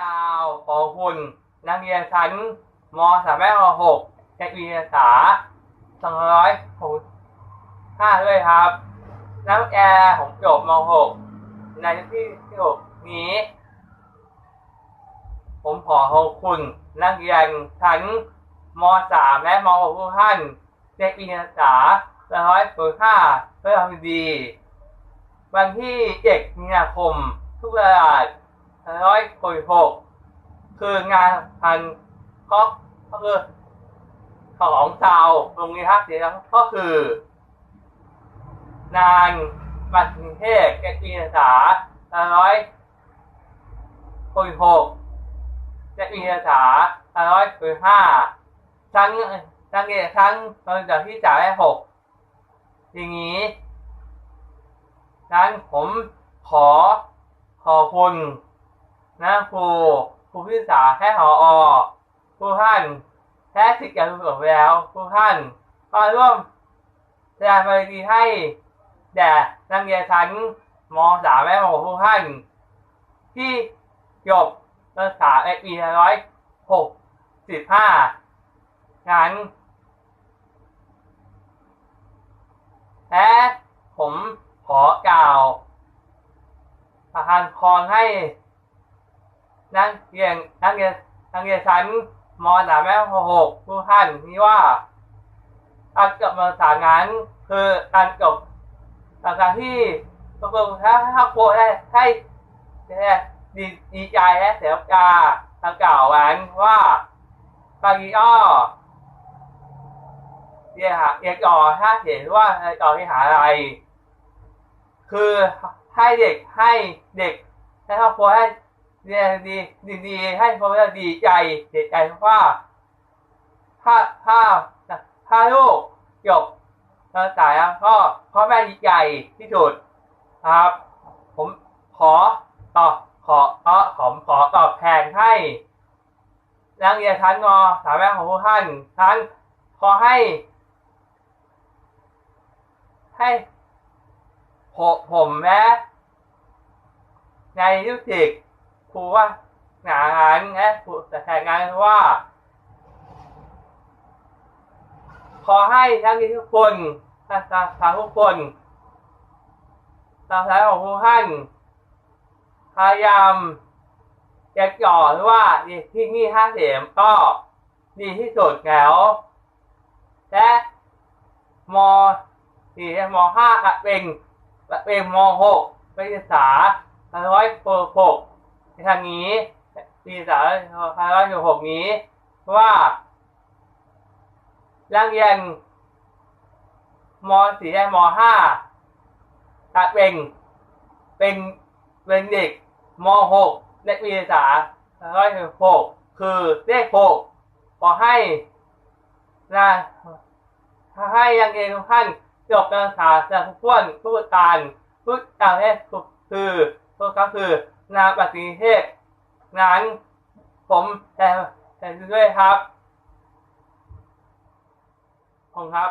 กล่าวขอบคุณนักเรียนชั้นมสามแม่หกเทคนิคศึกษาสองร้อยหกห้าด้วยครับนักแอร์ผมจบมหกในที่ที่หกนี้ ผมขอขอบคุณ นักเรียนชั้นมสามและมหกทุกท่านเทคนิคศึกษาร้อยหกห้าเพื่อทำดีวันที่เจ็ดมีนาคมทุกเวลา ร้อยหกคืองานพันก็ก็คือของชาวโรงเรียนท่าเสียก็คือ นางบัตรเทศแกกีศึกษาร้อยหกแกกีศึกษาร้อยห้าชั้นชั้นเรียนชั้นตอนจากที่จ่ายได้หกอย่างนี้นั้นผมขอขอบคุณ นะครูครูพิสาแค่หออครูท่านแท้สิทธิ์การศึกษาไปแล้วครูท่านมาร่วมแสดงความดีให้แด่นักเรียนชั้นมสามและมหกทุกท่านที่จบการศึกษาในปีร้อยหกสิบห้างั้นและผมขอกล่าวประทานพรให้ นักเรียนนักเรียนนักเรียนชั้นมสามและหกทุกท่านนี้ว่าการจบการศึกษางานคือการจบหลังจากที่ตกลงถ้าถ้าโคให้ให้ดีดีใจและเสียกาทางกล่าวไว้ว่าปากีอ้อเรียกหาเรียกต่อถ้าเห็นว่าต่อที่หาอะไร คือให้เด็กให้เด็กให้ครอบครัวให้ เรียนดีดีดีให้ครอบครัวดีใจเสียใจว่าถ้าถ้าถ้าลูกจบการศึกษาแล้วก็พ่อแม่ดีใจที่สุดครับ ผมขอตอบขอขอผมขอตอบแทนให้นักเรียนชั้นมสามแม่ของพวกท่านทั้นขอให้ ให้ผมผมแม้ในยุติค รูว่าหนงานและครูแต่แทนงานว่า ขอให้ทั้งทุกคนทางทางทุกคนทางสายของทุกท่านพยายามจะจ่อหรือว่าที่นี่ห้าเสียมก็ดีที่สุดแล้ว และมสี่มห้าเป็นเป็นมหกเป็นศึกษาร้อยหก ในทางนี้ปีศึกษาร้อยหกนี้ว่านักเรียนมสี่และมห้าถ้าเป็นเป็นเป็นเด็กมหกเด็กปีศึกษาร้อยหกคือเลขหกขอให้นะถ้าให้ยังเรียนทุกท่านจบการศึกษาจากทุกคนทุกการทุกการเทศคือทุกก็คือ นาปฏิเทศนั้นผมแต่แต่ด้วยครับผมครับ